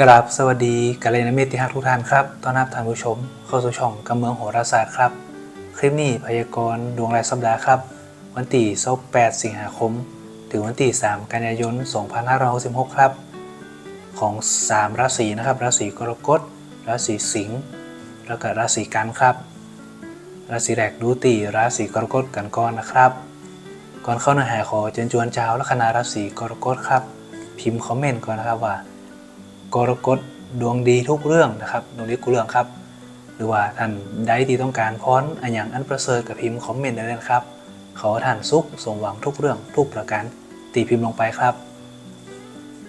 กราบสวัสดีกัลยาณมิตรที่ฮักทุกท่านครับ ต้อนรับท่านผู้ชม เข้าสู่ช่องกำเมืองโหราศาสตร์ครับ คลิปนี้พยากรณ์ดวงรายสัปดาห์ครับ วันที่28สิงหาคม ถึงวันที่3กันยายน 2566 ครับ ของ 3 ราศีนะครับ ราศีกรกฎ ราศีสิงห์ แล้วก็ราศีกันครับ ราศีแรกดูตีราศีกรกฎกันก่อนนะครับ ก่อนเข้าเนื้อหาขอเชิญชวนชาวลัคนาราศีกรกฎครับ พิมพ์คอมเมนต์ก่อนนะครับว่า กรกฎดวงดีทุกเรื่องนะครับดวงดีทุกเรื่องครับ หรือว่าท่านใดที่ต้องการพรอันอย่างอันประเสริฐกับพิมพ์คอมเมนต์ได้เลยครับ ขอท่านสุขสมหวังทุกเรื่องทุกประการตีพิมพ์ลงไปครับ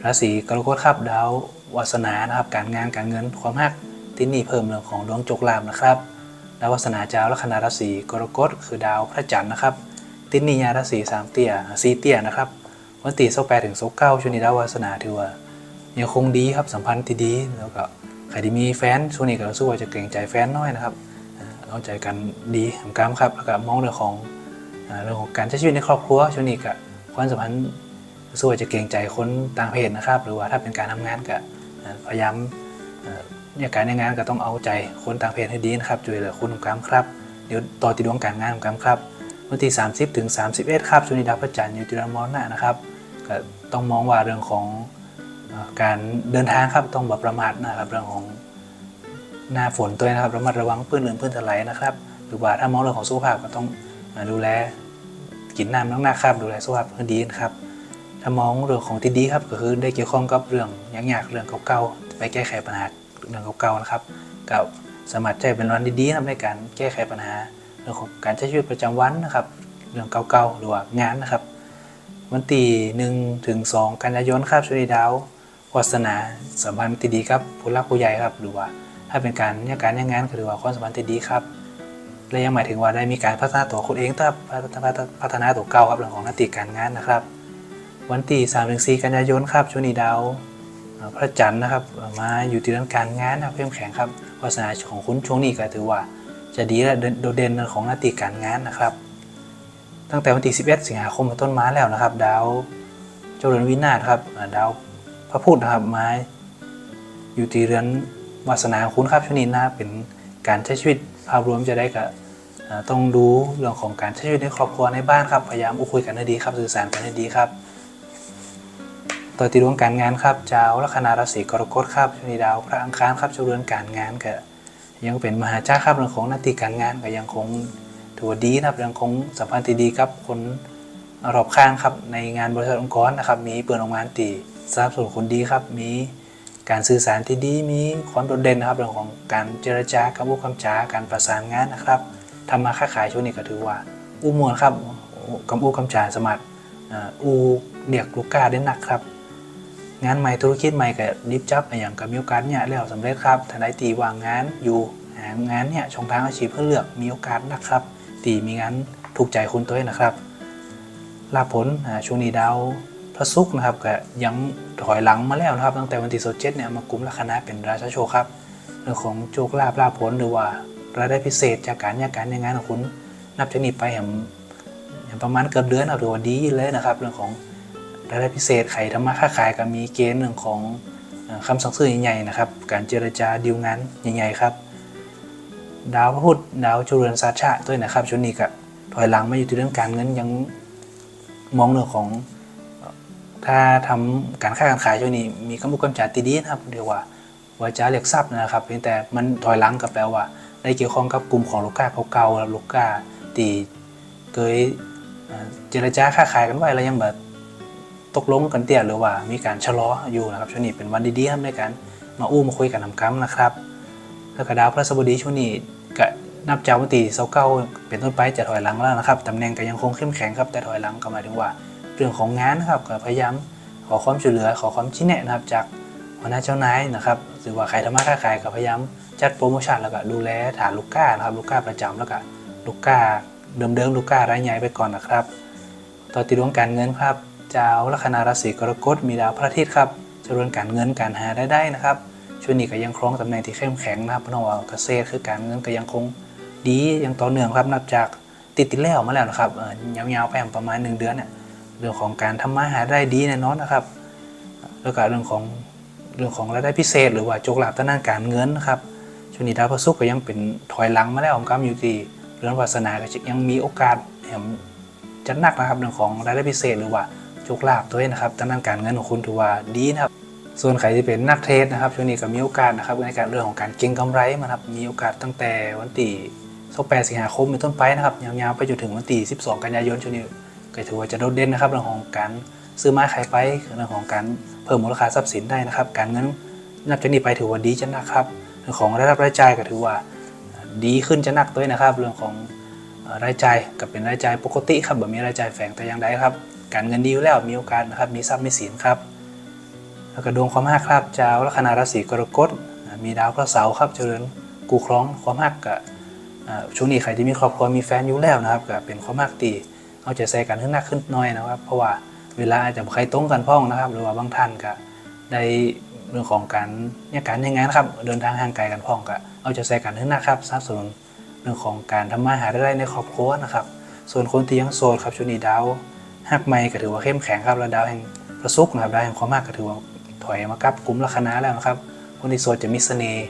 ราศีกรกฎครับดาววาสนานะครับ การงานการเงินความรักที่นี่เพิ่มเรื่องของดวงจกลาภนะครับดาววาสนาเจ้าลัคนาราศีกรกฎคือดาวพระจันทร์นะครับตินนียาราศีสามเตี้ยสีเตี้ยนะครับวันที่สิบแปดถึงสิบเก้าช่วงนี้ดาววาสนาถือว่า ยังคงดีครับสัมพันธ์ที่ดีแล้วก็ใครที่มีแฟนช่วงนี้ก็รู้สึกว่าจะเกรงใจแฟนน้อยนะครับเข้าใจกันดีเหมือนกันครับแล้วก็มองเรื่องของเรื่องของการใช้ชีวิตในครอบครัวช่วงนี้ก็ความสัมพันธ์รู้สึกว่าจะเกรงใจคนต่างเพศนะครับ หรือว่าถ้าเป็นการทำงานก็พยายามอ่าเนี่ยการในงานก็ต้องเอาใจคนต่างเพศให้ดีนะครับช่วยเหลือคุณของกรรมครับเดี๋ยวต่อติดดวงการงานของกรรมครับวันที่ 30 ถึง 31 ครับช่วงนี้ดาวพระจันทร์อยู่ที่รามรณะนะครับก็ต้องมองว่าเรื่องของ การเดินทางครับต้องแบบประมาทนะครับเรื่องของหน้าฝนตัวนะครับระมัดระวังปื้นเลื่อนปื้นถลายนะครับหรือว่าถ้ามองเรื่องของสุขภาพก็ต้องดูแลกินน้ำนักครับดูแลสุขภาพให้ดีนะครับถ้ามองเรื่องของที่ดีครับก็คือได้เกี่ยวข้องกับเรื่องยากๆเรื่องเก่าๆไปแก้ไขปัญหาเรื่องเก่าๆนะครับกับสามารถใช้เป็นวันดีๆนะในการแก้ไขปัญหาเรื่องของการใช้ชีวิตประจำวันนะครับ เรื่องเก่าๆหรือว่างานนะครับ วันที่หนึ่งถึงสองกันยายนครับช่วนีดาว วาสนาสัมพันธ์ที่ดีครับผู้รักผู้ใหญ่ครับหรือว่า ถ้าเป็นการเนี่ยการเนี่ยงานก็ถือว่าความสัมพันธ์ที่ดีครับและยังหมายถึงว่าได้มีการพัฒนาตัวคนเองถ้าพัฒนาตัวเก่าครับเรื่องของหน้าที่การงานนะครับ วันที่3ถึง4กันยายนครับช่วงนี้ดาวพระจันทร์นะครับมาอยู่ที่เรื่องการงานนะครับเข้มแข็งครับวาสนาของคุณช่วงนี้ก็ถือว่าจะดีและโดดเด่นของหน้าที่การงานนะครับ ตั้งแต่วันที่11 สิงหาคมเป็นต้นมาแล้วนะครับ ดาวเจ้าเรือนวินาศครับดาว พระพุทธนะครับไมาอยู่ที่เรือนวาสนาคุณครับช่วงนี้นะเป็นการใช้ชีวิตภาพรวมจะได้กับต้องดูเรื่องของการใช้ชีวิตในครอบครัวในบ้านครับพยายามพูดคุยกันให้ดีครับสื่อสารกันให้ดีครับต่อที่ดวงการงานครับเจ้าลัคนาราศีกรกฎครับช่วงนี้ดาวพระอังคารครับเจ้าเรือนการงานก็ยังเป็นมหาเจ้าครับเรื่องของหน้าที่การงานก็ยังคงถือว่าดีนะครับยังคงสัมพันธ์ที่ดีกับคนรอบข้างครับในงานบริษัทองค์กรนะครับมีเปิดโรงงานตี สนับสนุนคนดีครับ มีการสื่อสารที่ดีมีความโดดเด่นนะครับเรื่องของการเจรจาคำพูดคำจาการประสานงานนะครับทำมาค้าขายช่วงนี้ก็ถือว่า อู้มวลครับคำพูดคำจาสมัครอู้เรียกลูกค้าได้หนักครับ งานใหม่ธุรกิจใหม่ก็รีบจับอย่างกับมีโอกาสเนี่ยแล้วสำเร็จครับทนายตีวางงานอยู่งานเนี่ยช่องทางอาชีพเพื่อเลือกมีโอกาสนะครับ ตีมีงานถูกใจคุณตัวเองนะครับลาผลช่วงนี้ดาว พระศุกนะครับก็ยังถอยหลังมาแล้วนะครับ ตั้งแต่วันที่สิบเจ็ดเนี่ยมากลุ่มลัคนาเป็นราชาโชครับเรื่องของโชคลาภลาภผลหรือว่ารายได้พิเศษจากการยากการในงานของคุณนับจากนี้ไปแหมแหมประมาณเกือบเดือนนะถือว่าดีเลยนะครับ เรื่องของรายได้พิเศษใครทำมาค้าขายก็มีเกณฑ์เรื่องของเอ่อคำสั่งซื้อใหญ่ๆนะครับ การเจรจาดีลงานใหญ่ๆครับ ดาวพระพุธดาวจุเรือนซาชะด้วยนะครับช่วงนี้ก็ถอยหลังมาอยู่ที่เรื่องการเงินยังมองเรื่องของ ถ้าทำการค้าการขายช่วงนี้มีกำลังกำจัดตีดีนะครับเรียกว่าวาจาเรียกทรัพย์นะครับเพียงแต่มันถอยหลังกับแปลว่า ได้เกี่ยวข้องกับกลุ่มของลูกค้าเก่าๆแล้วลูกค้าตีเคยเจรจาค้าขายกันไว้แล้วยังแบบตกลงกันเตี้ยหรือว่ามีการชะลออยู่นะครับช่วงนี้เป็นวันดีๆครับในการมาอู้มาคุยกันนำคำนะครับแล้วก็ดาวพระศัสบดีช่วงนี้ก็นับจากวันที่เสาเก้าเป็นต้นไปจะถอยหลังแล้วนะครับตำแหน่งก็ยังคงเข้มแข็งครับแต่ถอยหลังก็หมายถึงว่า รื่องของงานนะครับก็พยายามขอความช่วยเหลือขอความชี้แนะนะครับ จากหัวหน้าเจ้านายนะครับหรือว่าใครทำมาค้าขายก็พยายามจัดโปรโมชั่นแล้วก็ดูแลฐานลูกค้านะครับลูกค้าประจำแล้วก็ลูกค้าเดิมๆลูกค้ารายใหญ่ไปก่อนนะครับ ต่อติดดวงการเงินครับเจ้าลัคนาราศีกรกฎมีดาวพระอาทิตย์ครับจริญการเงินการหาได้ได้นะครับช่วงนี้ก็ยังครองตำแหน่งที่เข้มแข็งนะครับเพราะว่าเกษตรคือการเงินก็ยังคงดีอย่างต่อเนื่องครับนับจากติดติดแล้วมาแล้วนะครับเออยาวๆไปประมาณ 1 เดือนเนี่ย เรื่องของการทำมาหาได้ดีแน่นอนนะครับ แล้วก็เรื่องของเรื่องของรายได้พิเศษ หรือว่าโชคลาภทางด้านการเงินนะครับช่วงนี้ดาวพระศุกร์ก็ยังเป็นถอยหลังมาแล้วผมก็อยู่ที่เรื่องวาสนาก็ยังมีโอกาสจะหนักนะครับเรื่องของรายได้พิเศษ หรือว่าโชคลาภตัวเองนะครับทางด้านการเงินของคุณถือว่าดีนะครับส่วนใครที่เป็นนักเทรดนะครับช่วงนี้ก็มีโอกาสนะครับในการเรื่องของการเก็งกำไรมาครับมีโอกาสตั้งแต่วันที่28สิงหาคมเป็นต้นไปนะครับยาวๆไปจนถึงวันที่12 กันยายนช่วงนี้ ก็ถือว่าจะโดดเด่นนะครับเรื่องของการซื้อไม้ขายไปเรื่องของการเพิ่มมูลค่าทรัพย์สินได้นะครับ การเงินนับจากนี้ไปถือว่าดีจะนะครับเรื่องของรายรับรายจ่ายก็ถือว่าดีขึ้นจะนักด้วยนะครับ เรื่องของรายจ่ายก็เป็นรายจ่ายปกติครับแบบมีรายจ่ายแฝงแต่อย่างใดครับ การเงินดีอยู่แล้วมีโอกาสนะครับมีทรัพย์มีสินครับแล้วก็ดวงความหักครับเจ้าลัคนาราศีกรกฎมีดาวพระเสาร์ครับเจริญกูคล้องความหักกับช่วงนี้ใครที่มีครอบครัวมีแฟนอยู่แล้วนะครับก็เป็นความหักตี เอาใจใส่กันขึ้นหนักขึ้นน้อยนะครับ เพราะว่าเวลาอาจจะใครตรงกันพ้องนะครับ หรือว่าบางท่านก็ได้เรื่องของการเนี่ยการยังไงนะครับ เดินทางห่างไกลกันพ้องก็เอาใจใส่กันขึ้นหนักครับสนับสนุนเรื่องของการทำมาหาได้ในครอบครัวนะครับ ส่วนคนที่ยังโสดครับช่วงนี้ดาวหักไม่ก็ถือว่าเข้มแข็งครับแล้วดาวแห่งประสุกนะครับดาวแห่งความหักก็ถือว่าถอยมากับกลุ่มลัคนาแล้วนะครับ คนที่โสดจะมีเสน่ห์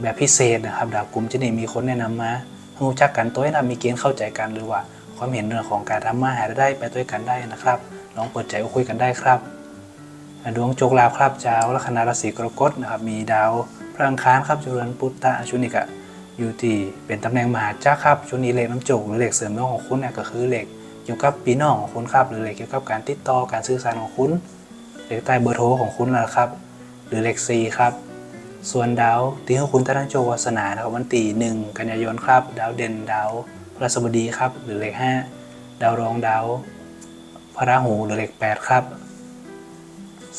แบบพิเศษนะครับ ดาวกลุ่มจะนี่มีคนแนะนำมาห้รู้จักกันตัวให้นะมีเกณฑ์เข้าใจกันหรือว่า ความเห็นเรื่องของการทำมาหาได้ไปด้วยกันได้นะครับลองเปิดใจคุยกันได้ครับดวงโจกลาครับเจ้าลัคนาราศีกรกฎนะครับมีดาวพระอังคารครับจุลนปุตตะชุนิกะอยู่ที่เป็นตำแหน่งมหาจักรครับช่วงนี้เลขน้ำโจกหรือเลขเสริมดวงของคุณเนี่ยก็คือเลขเกี่ยวกับปีน้องของคุณครับหรือเลขเกี่ยวกับการติดต่อการสื่อสารของคุณเลขใต้เบอร์โทรของคุณนะครับหรือเลข4ครับส่วนดาวที่ให้คุณตั้งโจวาสนานะครับวันที่หนึ่งกันยายนครับ ดาวเด่นดาว พฤหัสบดีครับ หรือเลข 5 ดาวรองดาวพระราหูหรือเลข 8 ครับ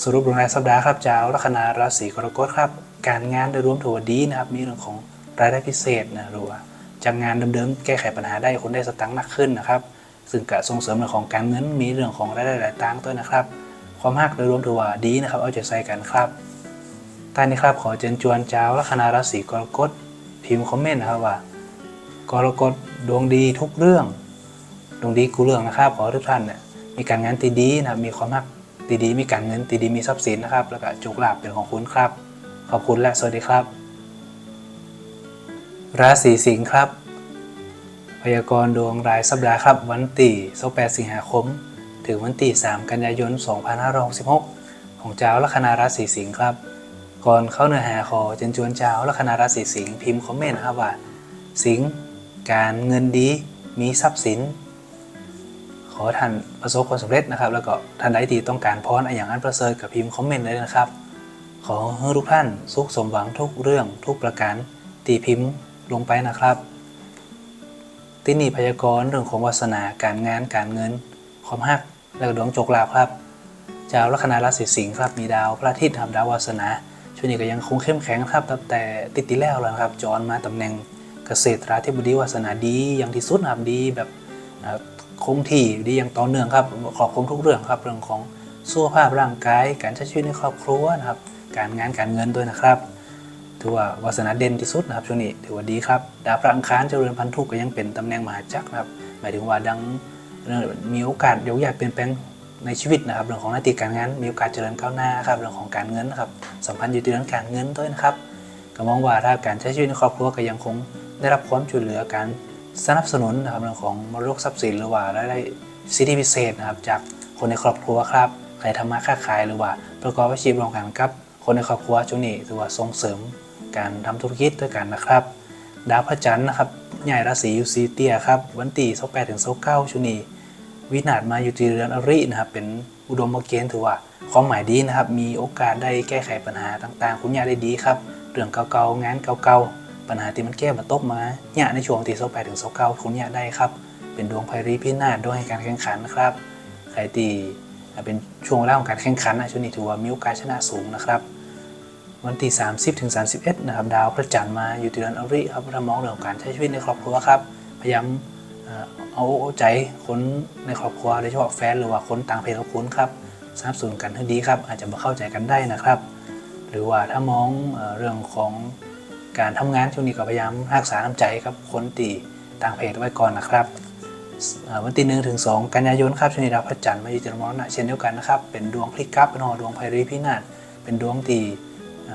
สรุปดวงรายสัปดาห์ครับจ้าวลัคนาราศีกรกฎครับ การงานโดยรวมถือว่าดีนะครับ มีเรื่องของรายได้พิเศษนะหรือว่าจากงานเดิมๆแก้ไขปัญหาได้คนได้สตังค์มากขึ้นนะครับซึ่งกะส่งเสริมเรื่องของการเงินมีเรื่องของรายได้หลายต่างด้วยนะครับ ความหักโดยรวมถือว่าดีนะครับ เอาใจใส่กันครับใต้นี้ครับขอเชิญชวนเจ้าลัคนาราศีกรกฎพิมพ์คอมเมนต์นะครับว่า กรกฎดวงดีทุกเรื่อง ดวงดีกูเรื่องนะครับขอทุกท่านเนี่ยมีการงานตีดีนะมีความหักตีดีมีการเงินตีดีมีทรัพย์สินนะครับ แล้วก็โชคลาภเป็นของคุณครับ ขอบคุณและสวัสดีครับ ราศีสิงห์ครับ พยากรณ์ดวงรายสัปดาห์ครับ วันที่28สิงหาคม ถึงวันที่3กันยายน 2566 ของเจ้าลัคนาราศีสิงห์ครับ ก่อนเข้าเนื้อหาขอเชิญชวนเจ้าลัคนาราศีสิงห์พิมพ์คอมเมนต์นะครับว่า สิงห์ การเงินดีมีทรัพย์สิน ขอท่านประสบความสำเร็จนะครับ แล้วก็ท่านใดที่ต้องการพรออย่างนั้นประเสริฐกับพิมพ์คอมเมนต์เลยนะครับ ขอให้ทุกท่านสุขสมหวังทุกเรื่องทุกประการตีพิมพ์ลงไปนะครับ ที่นี่พยากรณ์เรื่องของวาสนาการงานการเงิน ความหักและก็ดวงโจกลาครับเจ้าลัคนาราศีสิงห์ครับมีดาวพระอาทิตย์ครับดาววาสนาช่วงนี้ก็ยังคงเข้มแข็งครับตั้งแต่ติดติแล้วแล้วนะครับจรมาตำแหน่ง เกษตราธิบดีวาสนาดีอย่างที่สุดนะครับดีแบบค่อคงที่ดีอย่างต่อเนื่องครับครอบคุมทุกเรื่องครับเรื่องของสุขภาพร่างกาย การใช้ชีวิตในครอบครัวนะครับ การงานการเงินด้วยนะครับถือว่าวาสนาเด่นที่สุดนะครับช่วงนี้ถือว่าดีครับดาวพระอังคารเจริญพันธุก็ยังเป็นตำแหน่งมหาจักรนะครับ หมายถึงว่าดังมีโอกาสยกย้ายเปลี่ยนแปลงในชีวิตนะครับ เรื่องของหน้าที่การงานมีโอกาสเจริญก้าวหน้าครับเรื่องของการเงินนะครับสัมพันธ์อยู่ที่เรื่องการเงินด้วยนะครับก็มองว่าถ้าการใช้ชีวิตในครอบครัวก็ยังคง ได้รับความช่วยเหลือการสนับสนุนนะครับเรื่องของมรดกทรัพย์สินหรือว่ารายได้สิทธิพิเศษนะครับ จากคนในครอบครัวครับใครทำมาค้าขายหรือว่าประกอบอาชีพรวมกันกับ คนในครอบครัวช่วงนี้ถือว่าส่งเสริมการทำธุรกิจด้วยกันนะครับ ดาวพระจันทร์นะครับใหญ่ราศียูซีเตียครับวันที่28ถึง29ชุวนีวินาศมาอยู่ที่เรือนอรินะครับเป็นอุดมเกณฑ์ถือว่าความหมายดีนะครับ มีโอกาสได้แก้ไขปัญหาต่างๆ คุณยายได้ดีครับ เรื่องเก่าๆงานเก่าๆ ปัญหาที่มันแก้มาตบมาเนี่ยในช่วงที่28ถึง29คุณยายได้ครับ เป็นดวงไพรีพินาศด้วยการแข่งขันนะครับใครตีเป็นช่วงเวลาของการแข่งขันนะช่วงนี้ถือว่ามีโอกาสชนะสูงนะครับวันที่ 30 ถึง 31 นะครับ ดาวพระจันทร์มาอยู่ที่เดือนอริครับถ้ามองเรื่องของการใช้ชีวิตในครอบครัวครับ พยายามเอาใจคนในครอบครัวโดยเฉพาะแฟนหรือว่าคนต่างเพศกับคุณครับสนับสนุนกันให้ดีครับ อาจจะมาเข้าใจกันได้นะครับ หรือว่าถ้ามองเรื่องของ การทำงานช่วงนี้ก็พยายามรักษาน้ำใจกับคนตีต่างเพศไว้ก่อนนะครับวันที่1ถึง2กันยายนครับช่วงนี้ดาวพระจันทร์มาอยู่ที่เดือนมรณะเช่นเดียวกันนะครับเป็นดวงพลิกกลับเป็นหอดวงไพรีพินาศเป็นดวงตี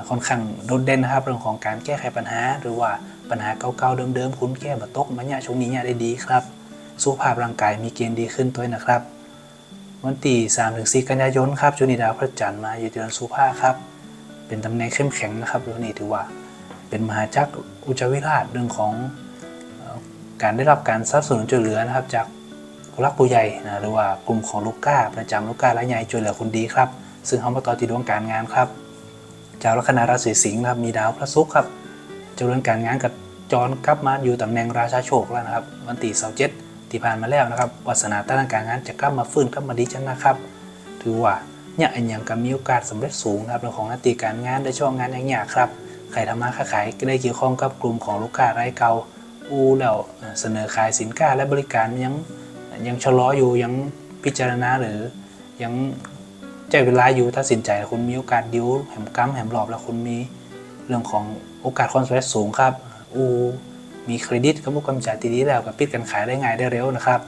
ค่อนข้างโดดเด่นนะครับ เรื่องของการแก้ไขปัญหา หรือว่าปัญหาเก่าๆเดิมๆคุณแก้บัตกมันเนี่ยช่วงนี้เนี่ยได้ดีครับสุขภาพร่างกายมีเกณฑ์ดีขึ้นตัวนะครับ วันที่3ถึง4กันยายนครับจุนิดาวพระจันทร์มาอยู่เดือนสุภาครับเป็นตำแหน่งเข้มแข็งนะครับตัวนี้ถือว่า เป็นมหาจักรอุจวิราชเรื่องของการได้รับการสนับสนุนช่วยเหลือนะครับ จากผู้รักผู้ใหญ่นะหรือว่ากลุ่มของลูกก้า ประจำลูกก้ารายใหญ่ช่วยเหลือคนดีครับ ซึ่งเขามาต่อที่ดวงการงานครับเจ้าลัคนาราศีสิงห์นะครับมีดาวพระศุกร์ครับเจริญการงานกับจรกลับมาอยู่ตำแหน่งราชาโชคแล้วนะครับวันที่เสาร์เจ็ดที่ผ่านมาแล้วนะครับวาสนาต้านการงานจะกลับมาฟื้นกลับมาดีจังนะครับ ถือว่าเนี่ยอันยังก็มีโอกาสสำเร็จสูงนะครับเรื่องของหน้าที่การงานได้ช่วงงานอย่างยากครับ ใครทำมาค้าขายก็ได้เกี่ยวข้องกับกลุ่มของลูกค้ารายเก่าอูแล้วเสนอขายสินค้าและบริการยังยังชะลออยู่ยังพิจารณาหรือยังใจเวลาอยู่ถ้าสินใจคุณมีโอกาสดิวแหมกัมแหมรอบแล้วคุณมีเรื่องของโอกาสความสำเร็จสูงครับอูมีเครดิตกับผู้กำจัดทีนี้แล้วกับปิดกันขายได้ง่ายได้เร็วนะครับ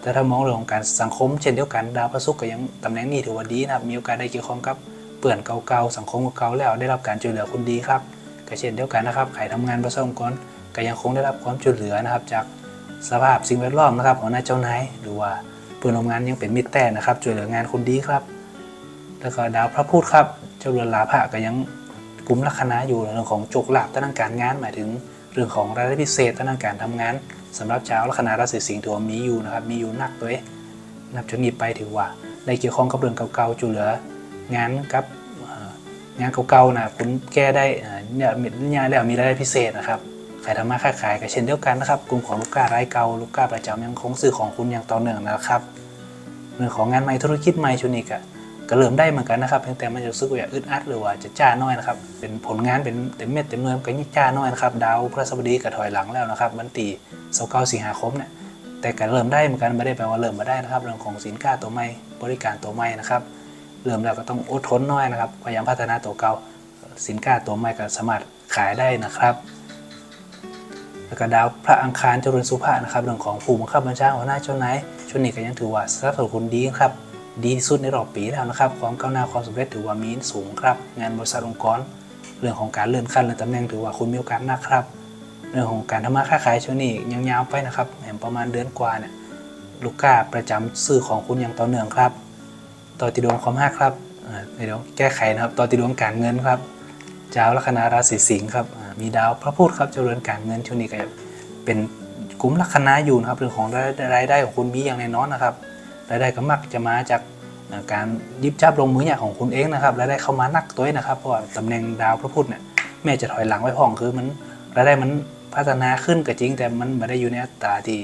แต่ถ้ามองเรื่องของการสังคมเช่นเดียวกันดาวพระศุกร์ก็ยังตำแหน่งนี้ถือว่าดีนะครับมีโอกาสได้เกี่ยวข้องกับ ปื่อนเก่าๆสังคมเก่าๆแล้วได้รับการช่วยเหลือคนดีครับก็เช่นเดียวกันนะครับใครทำงานประสบองค์กรก็ยังคงได้รับความช่วยเหลือนะครับ จากสภาพสิ่งแวดล้อมนะครับของนายเจ้านายหรือว่าเพื่อนร่วมงานยังเป็นมิตรแต่นะครับช่วยเหลืองานคนดีครับ แล้วก็ดาวพระพุธครับ เจ้าเรือนลาภะก็ยังกลุ่มลัคนาอยู่เรื่องของโจกลาภทางการงานหมายถึงเรื่องของรายได้พิเศษทางการทำงานสำหรับชาวลัคนาราศีสิงห์ถือว่ามีอยู่นะครับมีอยู่หนักตัวเองนับจนนี้ไปถือว่าได้เกี่ยวข้องกับเรื่องเก่าๆจุเหลือ งานกับงานเก่าๆนะคุณแก้ได้เนี่ยมีเนี่ยแล้วมีรายได้พิเศษนะครับใครทำมาค้าขายก็เช่นเดียวกันนะครับกลุ่มของลูกค้ารายเก่าลูกค้าประจำยังคงซื้อของคุณอย่างต่อเนื่องนะครับเรื่องของงานใหม่ธุรกิจใหม่ชุนีก็ก็เริ่มได้เหมือนกันนะครับเพียงแต่มันจะรู้สึกว่าอึดอัดหรือว่าจะจ้าน้อยนะครับเป็นผลงานเป็นเต็มเม็ดเต็มเนื้อก็ยิ่งจ้าน้อยนะครับดาวพฤหัสบดีก็ถอยหลังแล้วนะครับวันที่29สิงหาคมเนี่ยแต่ก็เริ่มได้เหมือนกันไม่ได้แปลว่าเริ่มมาได้นะครับ เรื่องของสินค้าตัวใหม่บริการตัวใหม่นะครับ เริ่มแล้วก็ต้องอดทนหน่อยนะครับ พยายามพัฒนาตัวเก่าสินค้าตัวใหม่ก็สามารถขายได้นะครับ แล้วก็ดาวพระอังคารเจริญสุภานะครับเรื่องของผู้บังคับบัญชาหัวหน้าเจ้านายช่วงนี้ก็ยังถือว่าสนับสนุนคุณดีครับ ดีที่สุดในรอบปีแล้วนะครับ ความก้าวหน้าความสำเร็จถือว่ามีสูงครับ งานบริษัทองค์กร เรื่องของการเลื่อนขั้นเลื่อนตำแหน่งถือว่าคุณมีโอกาสมากครับ เรื่องของการทำมาค้าขายช่วงนี้ยังยาวไปนะครับแหมประมาณเดือนกว่าเนี่ยลูกค้าประจำซื้อของคุณอย่างต่อเนื่องครับ ต่อติดดวงความห้าครับเดี๋ยวแก้ไขนะครับ ต่อติดดวงการเงินครับเจ้าลัคนาราศีสิงห์ครับมีดาวพระพุธครับเจริญการเงินช่วงนี้ก็เป็นกลุ่มลัคนาอยู่นะครับเรื่องของรายได้ของคุณมีอย่างแน่นอนนะครับรายได้ก็มักจะมาจากการยิบจับลงมืออย่างของคุณเองนะครับรายได้เข้ามานักตัวนะครับ เพราะว่าตำแหน่งดาวพระพุธเนี่ยแม่จะถอยหลังไว้พ่องคือมันรายได้มันพัฒนาขึ้นก็จริง แต่มันไม่ได้อยู่ในอัตราที่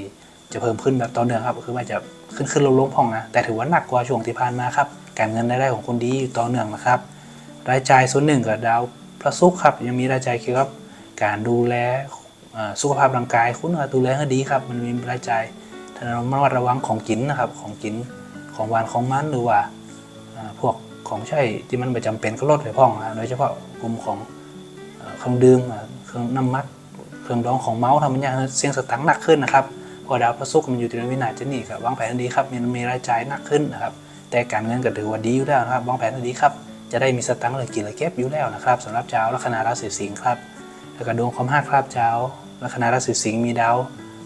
จะเพิ่มขึ้นแบบต่อเนื่องครับคือมันจะขึ้นขึ้นลงลงพองนะแต่ถือว่าหนักกว่าช่วงที่ผ่านมาครับการเงินรายได้ของคนดีอยู่ต่อเนื่องนะครับ รายจ่ายส่วนหนึ่งกับดาวพระศุกร์ครับยังมีรายจ่ายเกี่ยวกับการดูแลสุขภาพร่างกายคุณดูแลให้ดีครับมันมีรายจ่ายถ้าเราระมัดระวังของกินนะครับของกินของหวานของมันหรือว่าพวกของใช้ที่มันไม่จำเป็นก็ลดไปพ่องนะโดยเฉพาะกลุ่มของเครื่องดื่มเครื่องน้ำมัดเครื่องดองของเมาส์ทำมันยังเสี่ยงสตังค์หนักขึ้นนะครับ พอดาวพระศุกร์มันอยู่ในวินาทีนี้ครับวางแผนดีครับมีมีรายจ่ายหนักขึ้นนะครับแต่การเงินก็ถือว่าดีอยู่แล้วนะครับวางแผนดีครับจะได้มีสตังค์เหลยกินเหลยเก็บอยู่แล้วนะครับสำหรับเจ้าลัคนาราศีสิงห์ครับแล้วก็ดวงความห้าครับเจ้าลัคนาราศีสิงห์มีดาว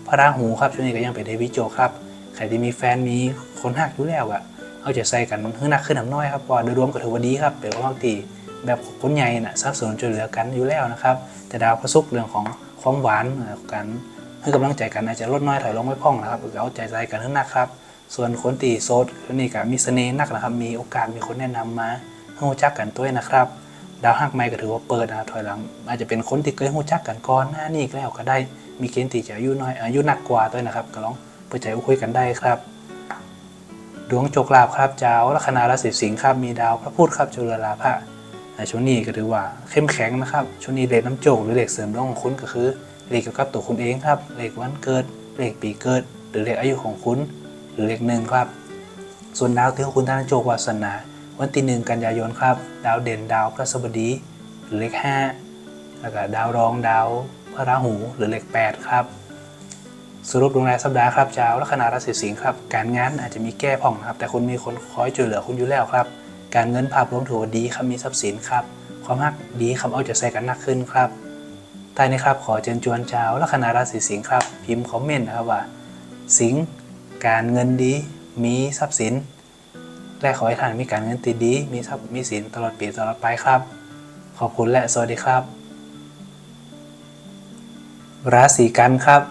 พระราหูครับช่วงนี้ก็ยังเป็นเทวิโจครับใครที่มีแฟนมีคนหักอยู่แล้วอะเอาใจใส่กันให้หนักขึ้นหนักน้อยครับพราะว่าโดยรวมก็ถือว่าดีครับเป็นความดีแบบคนใหญ่น่ะสนับสนุนช่วยเหลือกันอยู่แล้วนะครับ แต่ดาวพระศุกร์เรื่องของความหวานการ ให้กำลังใจกันอาจจะลดน้อยถอยลงไม่พ่องนะครับเอาใจใส่กันให้หนักครับ ส่วนคนตีโซดนนี้ก็มีเสน่ห์นักนะครับ มีโอกาสมีคนแนะนำมาให้รู้จักกันตัวนะครับ ดาวหักไม้ก็ถือว่าเปิดนะถอยหลัง อาจจะเป็นคนที่เคยรู้จักกันก่อนหน้านี้แล้วก็ได้ มีเกณฑ์ที่จะอายุน้อยอายุหนักกว่าตัวนะครับ ก็ลองเปิดใจคุยกันได้ครับ ดวงโจกลาภครับเจ้าลัคนาราศีสิงห์ครับมีดาวพระพุธครับจุลลาภะช่วงนี้ก็ถือว่าเข้มแข็งนะครับช่วงนี้เลขน้ำโจกหรือเลขเสริมดวงของคุณก็คือ เลขเกี่ยวกับตัวคุณเองครับ เลขวันเกิด เลขปีเกิด หรือเลขอายุของคุณ หรือเลขหนึ่งครับ ส่วนดาวที่คุณทางโจกวาสนา วันที่หนึ่งกันยายนครับ ดาวเด่นดาวพระสบดี หรือเลขห้าแล้วก็ดาวรองดาวพระราหู หรือเลขแปดครับสรุปดวงรายสัปดาห์ครับเจ้าลัคนาราศีสิงห์ครับการงานอาจจะมีแก้ผ่องครับ แต่คุณมีคนคอยช่วยเหลือคุณอยู่แล้วครับ การเงินภาพรวมถือว่าดีครับมีทรัพย์สินครับ ความฮักดีคำเอาใจะใส่กันหนักขึ้นครับ ท้ายนี้ครับขอเชิญชวนชาวลัคนาราศีสิงห์ครับ พิมพ์คอมเมนต์นะครับว่า สิงห์การเงินดี มีทรัพย์สิน และขอให้ท่านมีการเงินติดดี มีทรัพย์มีสินตลอดปีตลอดไปครับ ขอบคุณและสวัสดีครับ ราศีกันครับ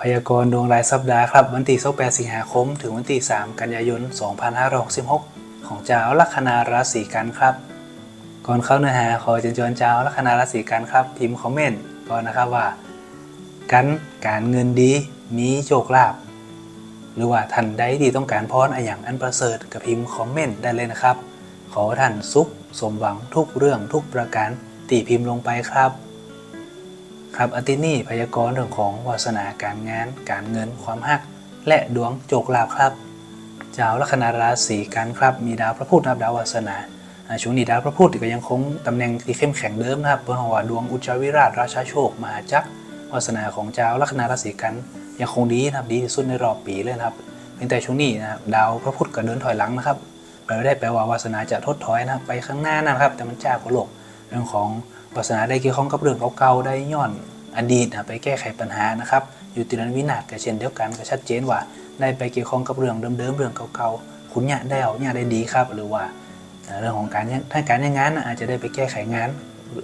พยากรณ์ดวงรายสัปดาห์ครับวันที่28สิงหาคม ถึงวันที่3กันยายน 2566 ของเจ้าลัคนาราศีกันครับ ก่อนเข้าเนื้อหาขอเชิญชวนเจ้าลัคนาราศีกันครับพิมพ์คอมเมนต์ก่อนนะครับว่า กันการเงินดีมีโชคลาภหรือว่าท่านใดที่ต้องการพรออย่างอันประเสริฐกับพิมพ์คอมเมนต์ได้เลยนะครับ ขอท่านสุขสมหวังทุกเรื่องทุกประการตีพิมพ์ลงไปครับ ครับอาทิตย์นี้พยากรณ์เรื่องของวาสนาการงาน การเงินความฮัก และดวงโจกลาภครับ เจ้าลัคนาราศีกันครับ มีดาวพระพุธนับดาววาสนา ช่วงนี้ดาวพระพุธก็ยังคงตำแหน่งที่เข้มแข็งเดิมนะครับบนหัวดวงอุจจาวิราชราชาโชคมหาจักรวาสนาของเจ้าลัคนาราศีกันยังคงดีนะครับดีที่สุดในรอบปีเลยนะครับเพียงแต่ช่วงนี้นะครับดาวพระพุธก็เดินถอยหลังนะครับแปลไม่ได้แปลว่าวาสนาจะทดถอยนะครับไปข้างหน้านะครับ แต่มันจ้ากว่าโลกเรื่องของวาสนาได้เกี่ยวข้องกับเรื่องเก่าๆได้ย้อนอดีตนะไปแก้ไขปัญหานะครับ อยู่ตินันวินาศก็เช่นเดียวกันก็ชัดเจนว่า ได้ไปเกี่ยวข้องกับเรื่องเดิมๆเรื่องเก่าๆคุณเนี่ยได้เอาเนี่ยได้ดีครับ หรือว่า เรื่องของการเนี่ยถ้าการยังงานอาจจะได้ไปแก้ไขงาน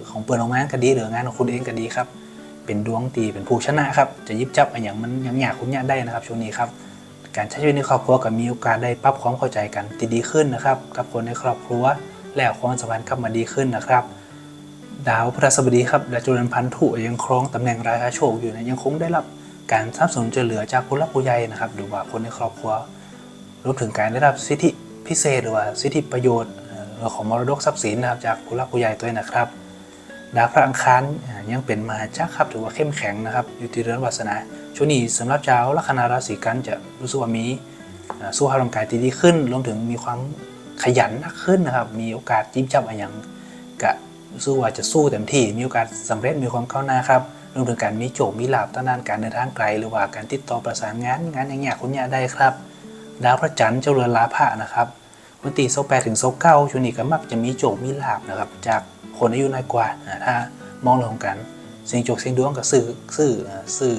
ของเปิดของงานก็ดีหรืองานของคุณเองก็ดีครับ เป็นดวงตีเป็นผู้ชนะครับ จะยิบจับอะไรอย่างมันยังอยากคุณเนี่ยได้นะครับช่วงนี้ครับการใช้ชีวิตในครอบครัวก็มีโอกาสได้ปรับความเข้าใจกันที่ดีขึ้นนะครับ กับคนในครอบครัวและความสัมพันธ์กลับมาดีขึ้นนะครับ ดาวพฤหัสบดีครับและจุลพันธุยังครองตำแหน่งราชาโชคอยู่นะยังคงได้รับการสนับสนุนช่วยเหลือจากผู้หลักผู้ใหญ่นะครับ หรือว่าคนในครอบครัวรวมถึงการได้รับสิทธิพิเศษหรือว่าสิทธิประโยชน์ ของมรดกทรัพย์สินนะครับจากผู้หลักผู้ใหญ่ตัวเองนะครับ ดาวพระอังคารยังเป็นมหาจักรครับถือว่าเข้มแข็งนะครับ อยู่ที่เรือนวาสนาช่วงนี้สำหรับชาวลัคนาราศีกันจะรู้สึกว่ามีสุขภาพร่างกายที่ดีขึ้น รวมถึงมีความขยันมากขึ้นนะครับ มีโอกาสจิ้มจับอะไรอย่างกะสู้ว่าจะสู้เต็มที่ มีโอกาสสำเร็จมีความก้าวหน้าครับรวมถึงการมีโจทย์มีลาบต้านานการเดินทางไกล หรือว่าการติดต่อประสานงานงานอย่างเงี้ยคุณเนี่ยได้ครับ ดาวพระจันทร์เจ้าเรือนลาภะนะครับ วันที่โแปดถึงโซเก้าช่วงนี้ก็มักจะมีโจทย์มีลาบนะครับ จากคนอายุน้อยกว่าถ้ามองเรื่องของการเสียงโจกเสียงดวงกับสื่อสื่อสื่อ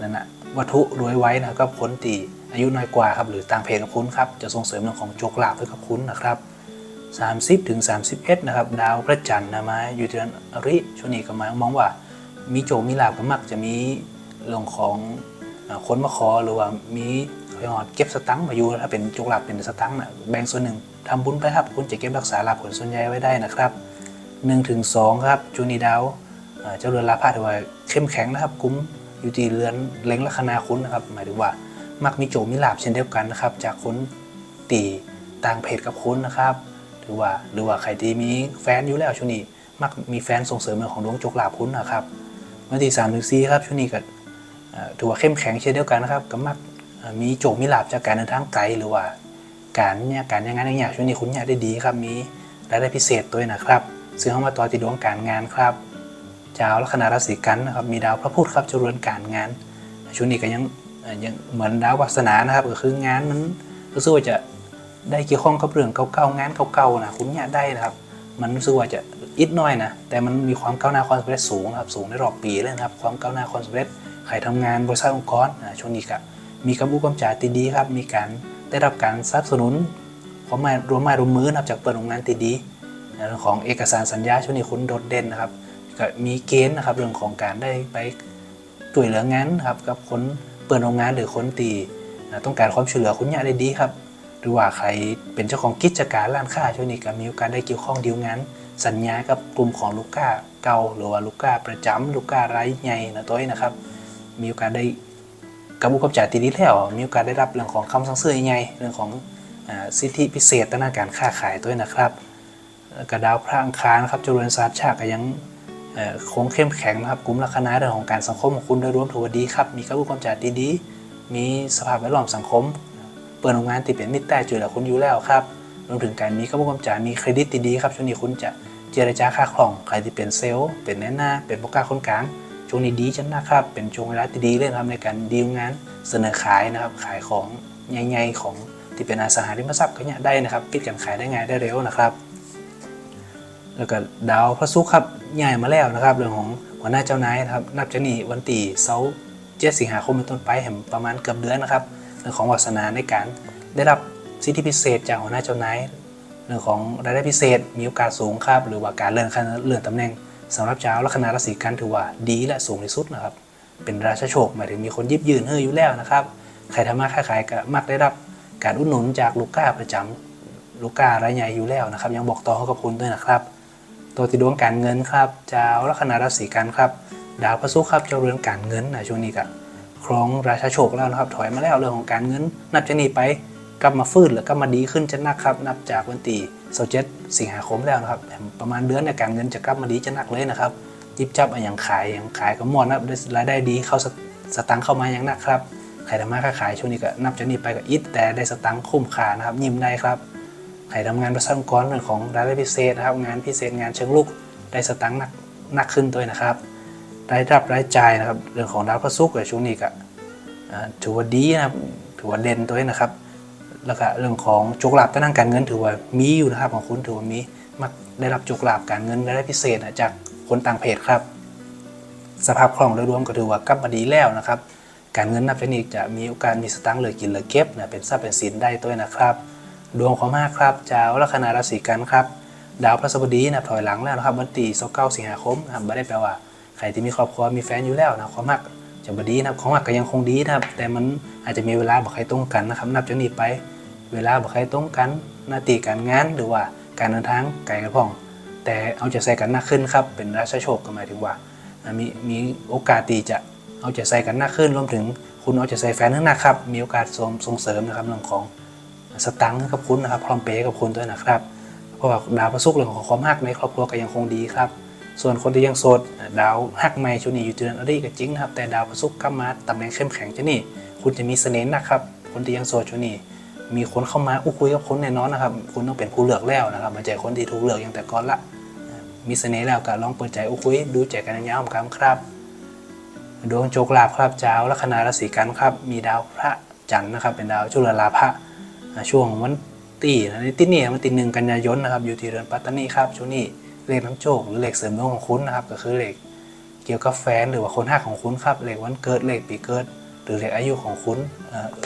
นั่นนะวัตถุรวยไว้นะครับก็คนตีอายุน้อยกว่าครับหรือต่างเพศกับคุณครับจะส่งเสริมเรื่องของโจกลาภให้กับคุณนะครับ30ถึง31นะครับดาวพระจันทร์นะมาอยู่เดือนอริช่วงนี้ก็หมายมองว่า มีโจมีลาบก็มักจะมีเรื่องของคนมาขอหรือว่ามี ยกว่าเก็บสตังค์มาอยู่ถ้าเป็นโจกลาบเป็นสตังค์นะแบ่งส่วนหนึ่งทำบุญไปครับ คุณจะเก็บรักษาลาภผลส่วนใหญ่ไว้ได้นะครับ1ถึง2ครับจูนีดาวเจ้าเรือนลาภะถือว่าเข้มแข็งนะครับคุ้มอยู่ที่เรือนเล็งลัคนาคุณนะครับ หมายถึงว่ามักมีโจมีลาบเช่นเดียวกันนะครับ จากคนตีต่างเพศกับคุณนะครับหรือว่าหรือว่าใครที่มีแฟนอยู่แล้วช่วงนี้มักมีแฟนส่งเสริมเรื่องของดวงจกลาภคุณนะครับวันที่สามถึงสี่ครับช่วงนี้ก็ถือว่าเข้มแข็งเช่นเดียวกันนะครับก็มัก มีโจกมีลาบจากการเดินทางไกลหรือว่า การเนี่ยการยังงานอย่างช่วงนี้คุณเนี่ยได้ดีครับมีรายได้พิเศษตัวนะครับซึ่งเข้ามาต่อที่ดวงการงานครับเจ้าลัคนาราศีกันนะครับมีดาวพระพุธครับจะเรือนการงานช่วงนี้ก็ยังยังเหมือนดาววาสนานะครับก็คืองานมันรู้สึกว่าจะได้เกี่ยวข้องกับเรื่องเก่าๆงานเก่าๆนะคุณเนี่ยได้นะครับ มันรู้สึกว่าจะอิดน้อยนะแต่มันมีความก้าวหน้าความสำเร็จสูงนะครับสูงในรอบปีเลยนะครับความก้าวหน้าความสำเร็จใครทำงานบริษัทองค์กรนะช่วงนี้ก็ มีกำบูกำจ่าตีดีครับ มีการได้รับการสนับสนุนความมารวมมารวมมือนะครับจากเปิดโรงงานตีดีเรื่องของเอกสารสัญญาช่วงนี้คุณโดดเด่นนะครับก็มีเกณฑ์นะครับเรื่องของการได้ไปช่วยเหลืองานครับกับคนเปิดโรงงานหรือคนตีต้องการความช่วยเหลือคุณเนี่ยได้ดีครับ หรือว่าใครเป็นเจ้าของกิจการร้านค้าช่วงนี้ก็มีโอกาสได้เกี่ยวข้องดีลงาน สัญญากับกลุ่มของลูกค้าเก่าหรือว่าลูกค้าประจำลูกค้ารายใหญ่นะตัวเองนะครับ มีโอกาสได้ กระบุกกับจ่ายตีดีแล้วมีโอกาสได้รับเรื่องของคำสั่งซื้อใหญ่เรื่องของสิทธิพิเศษด้านการค้าขายตัวเองนะครับกระดาวพระอังคารนะครับจรวนศาสตร์ชาติก็ยังคงเข้มแข็งนะครับกลุ่มลัคนาเรื่องของการสังคมของคุณโดยรวมถือว่าดีครับมีกระบุกกับจ่ายตีดีมีสภาพแวดล้อมสังคม เปิดโรงงานติดเป็นมิตรแต่จุดเหลือคุณอยู่แล้วครับรวมถึงการมีกระบวนการจ่ายมีเครดิตดีๆครับช่วงนี้คุณจะเจรจาค่าคล่องใครที่เป็นเซลล์เป็นแน่หน้าเป็นผู้กล้าคนกลาง ช่วงนี้ดีจังนะครับ เป็นช่วงเวลาที่ดีเลยครับในการดีลงานเสนอขายนะครับ ขายของใหญ่ๆของที่เป็นอสังหาริมทรัพย์ก็เนี่ยได้นะครับคิดกันขายได้ง่ายได้เร็วนะครับ แล้วก็ดาวพระศุกร์ครับย้ายมาแล้วนะครับ เรื่องของหัวหน้าเจ้านายนะครับ นับจากนี้วันที่เสาร์เจ็ดสิงหาคมเป็นต้นไปเห็นประมาณเกือบเดือนนะครับ เรื่องของวาสนาในการได้รับสิทธิพิเศษจากหัวหน้าเจ้านายเรื่องของรายได้พิเศษมีโอกาสสูงครับ หรือว่าการเลื่อนขั้นเลื่อนตำแหน่ง สำหรับเจ้าลัคนาราศีกันถือว่าดีและสูงที่สุดนะครับ เป็นราชาโชคหมายถึงมีคนยิบยืนเฮ้ยอยู่แล้วนะครับใครทำมาค้าขายก็มักได้รับการอุดหนุนจากลูกค้าประจำลูกค้ารายใหญ่อยู่แล้วนะครับ ยังบอกต่อให้กับคุณด้วยนะครับ ตัวที่ดวงการเงินครับเจ้าลัคนาราศีกันครับ ดาวพระศุกร์ครับเจ้าเรือนการเงินนะช่วงนี้ก็ครองราชาโชคแล้วนะครับ ถอยมาแล้วเรื่องของการเงิน นับจากนี้ไปกลับมาฟื้นหรือกลับมาดีขึ้นจะนักครับ นับจากวันที่ 27สิงหาคมแล้วนะครับประมาณเดือนในยการเงินจะกลับมาดีจะนักเลยนะครับยิบจับอย่างขายอย่างขายก็หมดนะครับรายได้ดีเข้าสสตังค์เข้ามาอย่างหนักครับใครทำมาค้าขายช่วงนี้ก็นับจากนี้ไปก็อิดแต่ได้สตังค์คุ้มค่านะครับยิ้มได้ครับใครทำงานประสานกรเรื่องของรายได้พิเศษนะครับ งานพิเศษงานเชิงลุกได้สตังค์หนักหนักขึ้นด้วยนะครับรายรับรายจ่ายนะครับ เรื่องของดาวพระศุกร์ช่วงนี้ก็ถือว่าดีนะครับถือว่าเด่นตัวนี้นะครับ แล้วก็เรื่องของโชคลาภทางการเงินถือว่ามีอยู่นะครับของคุณถือว่ามีมักได้รับโชคลาภการเงินรายได้พิเศษจากคนต่างเพศครับ สภาพคล่องโดยรวมก็ถือว่ากลับมาดีแล้วนะครับ การเงินนับจากนี้จะมีโอกาสมีสตังค์เหลือกินเหลือเก็บนะเป็นทรัพย์เป็นสินได้ตัวยนะครับ ดวงของมากครับเจ้าลัคนาราศีกันครับดาวพระศัสบดีนะถอยหลังแล้วนะครับวันที่29สิงหาคมนะครับไม่ได้แปลว่าใครที่มีครอบครัวมีแฟนอยู่แล้วนะความรัก จะบดีนะครับความรักก็ยังคงดีนะครับ แต่มันอาจจะมีเวลาบ่ใครตรงกันนะครับ นับจากนี้ไป เวลาบ่ใครตรงกัน หน้าที่การงานหรือว่าการเดินทางไกลกันพ่อง แต่เอาใจใส่กันมากขึ้นครับ เป็นราชโชคก็หมายถึงว่ามีมีโอกาสที่จะเอาใจใส่กันมากขึ้น รวมถึงคุณเอาใจใส่แฟนนั่นนะครับ มีโอกาสส่งส่งเสริมนะครับเรื่องของสตังค์กับคุณนะครับ พร้อมเปย์กับคุณด้วยนะครับ เพราะว่าดาวพระศุกร์เรื่องของความรักในครอบครัวก็ยังคงดีครับ ส่วนคนที่ยังโสดดาวหักไม่ช่วงนี้อยู่เดือนอริก็จริงนะครับ แต่ดาวพระศุกร์กลับมาตำแหน่งเข้มแข็งจะนี่ คุณจะมีเสน่ห์นะครับ คนที่ยังโสดช่วงนี้มีคนเข้ามาอู้คุยกับคนแน่นอนนะครับ คุณต้องเป็นผู้เลือกแล้วนะครับมาใจคนที่ถูกเลือกอย่างแต่ก่อนละ มีเสน่ห์แล้วก็ลองเปิดใจอู้คุยดูใจกันยาวๆครับครับดวงโชคลาภครับเจ้าลัคนาราศีกันครับ มีดาวพระจันทร์นะครับ เป็นดาวจุลลาภะอ่าช่วงวันตีนะในที่นี่วันที่หนึ่งกันยายนนะครับ อยู่ที่เรือนปัตตานีครับช่วงนี้ เลขน้ำโชคหรือเลขเสริมดวงของคุณนะครับ ก็คือเลขเกี่ยวกับแฟนหรือว่าคนห้าของคุณครับเลขวันเกิดเลขปีเกิด หรือเลขอายุของคุณ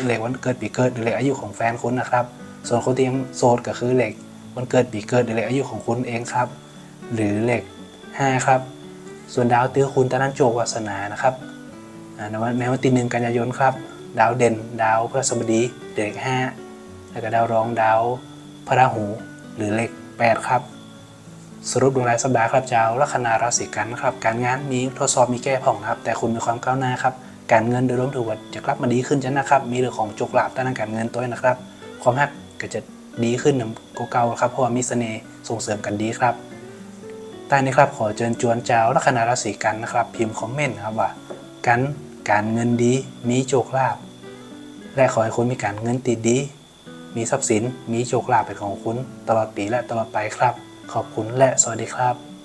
เลขวันเกิดปีเกิด หรือเลขอายุของแฟนคุณนะครับ ส่วนคนที่ยังโสดก็คือเลขวันเกิดปีเกิดหรือเลขอายุของคุณเองครับ หรือเลขห้าครับ ส่วนดาวตื้อคุณตะนันโจกวาสนานะครับในวันในวันที่หนึ่งกันยายนครับ ดาวเด่น ดาวพฤหัสบดีเลขห้าแล้วก็ดาวรองดาวพระราหูหรือเลขแปดครับ สรุปดวงรายสัปดาห์ครับเจ้าลัคนาราศีกันนะครับการงานมีทดสอบมีแก้ผ่องครับ แต่คุณมีความก้าวหน้าครับการเงินโดยรวมถือว่าจะกลับมาดีขึ้นจะนะครับ มีเรื่องของโจกลาภด้านการเงินตัวนะครับ ความรักก็จะดีขึ้นนำกว่าเก่าครับเพราะว่ามีเสน่ห์ส่งเสริมกันดีครับใต้นี้ครับขอเชิญชวนเจ้าลัคนาราศีกันนะครับ พิมพ์คอมเมนต์ครับว่ากันการเงินดีมีโชคลาภและขอให้คุณมีการเงินติดดี มีทรัพย์สินมีโชคลาภเป็นของคุณตลอดปีและตลอดไปครับ ขอบคุณและสวัสดีครับ